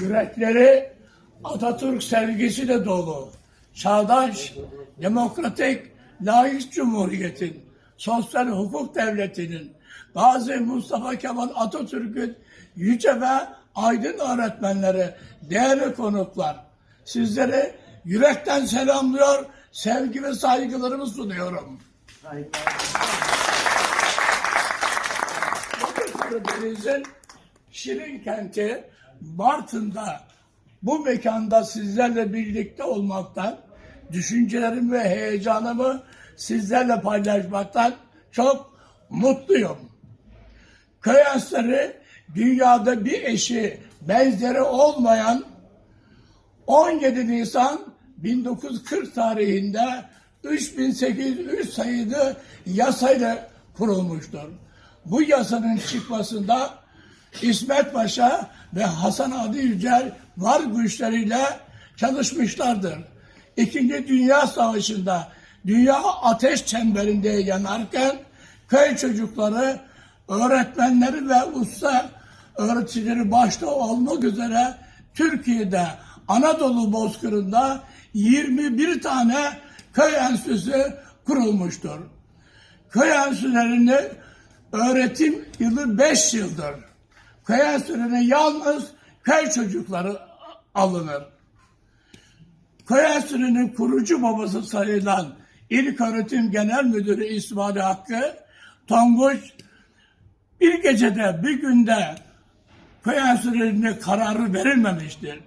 Yürekleri Atatürk sevgisiyle dolu. Çağdaş, demokratik, layık cumhuriyetin, sosyal hukuk devletinin, Gazi Mustafa Kemal Atatürk'ün yüce ve aydın öğretmenleri, değerli konuklar, sizleri yürekten selamlıyor, sevgi ve saygılarımı sunuyorum. Karadeniz'in Şirin kenti Bartın'da bu mekanda sizlerle birlikte olmaktan, düşüncelerimi ve heyecanımı sizlerle paylaşmaktan çok mutluyum. Köy enstitüleri dünyada bir eşi, benzeri olmayan 17 Nisan 1940 tarihinde 3803 sayılı yasayla kurulmuştur. Bu yasanın çıkmasında İsmet Paşa ve Hasan Adi Yücel var güçleriyle çalışmışlardır. İkinci Dünya Savaşı'nda dünya ateş çemberinde yanarken köy çocukları, öğretmenleri ve usta öğreticileri başta olmak üzere Türkiye'de Anadolu Bozkırı'nda 21 tane köy enstitüsü kurulmuştur. Köy enstitülerinin öğretim yılı 5 yıldır. Köy enstitülerine yalnız köy çocukları alınır. Köy enstitülerinin kurucu babası sayılan İlk Öğretim Genel Müdürü İsmail Hakkı, Tonguç bir gecede bir günde köy enstitülerine kararı verilmemiştir.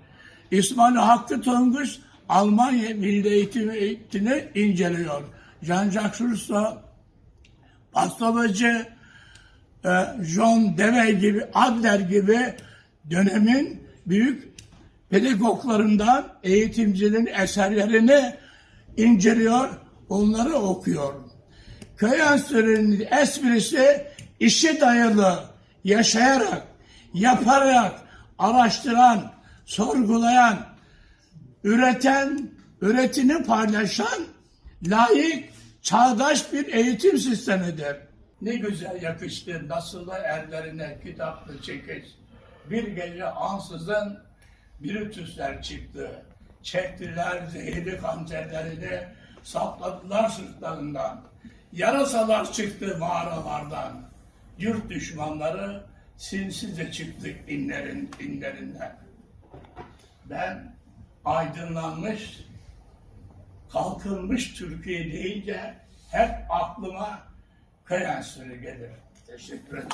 İsmail Hakkı Tonguç Almanya Milli Eğitim Eğitimini inceliyor. Jean-Jacques Rousseau, Pastamacı, e, John Dewey gibi, Adler gibi dönemin büyük pedagoglarından eğitimcinin eserlerini inceliyor, onları okuyor. Köy enstitülerinin esprisi işe dayalı, yaşayarak, yaparak, araştıran, sorgulayan, üreten, üretini paylaşan, layık, çağdaş bir eğitim sistemidir. Ne güzel yakıştı nasıl da ellerine kitaplı çekiç. Bir gece ansızın Brutusler çıktı. Çektiler zehirli hançerlerini, sapladılar sırtlarından. Yarasalar çıktı mağaralardan. Yurt düşmanları sinsice çıktı inlerin, inlerinden. Ben aydınlanmış, kalkınmış Türkiye deyince hep aklıma Kaya gelir. Teşekkür ederim.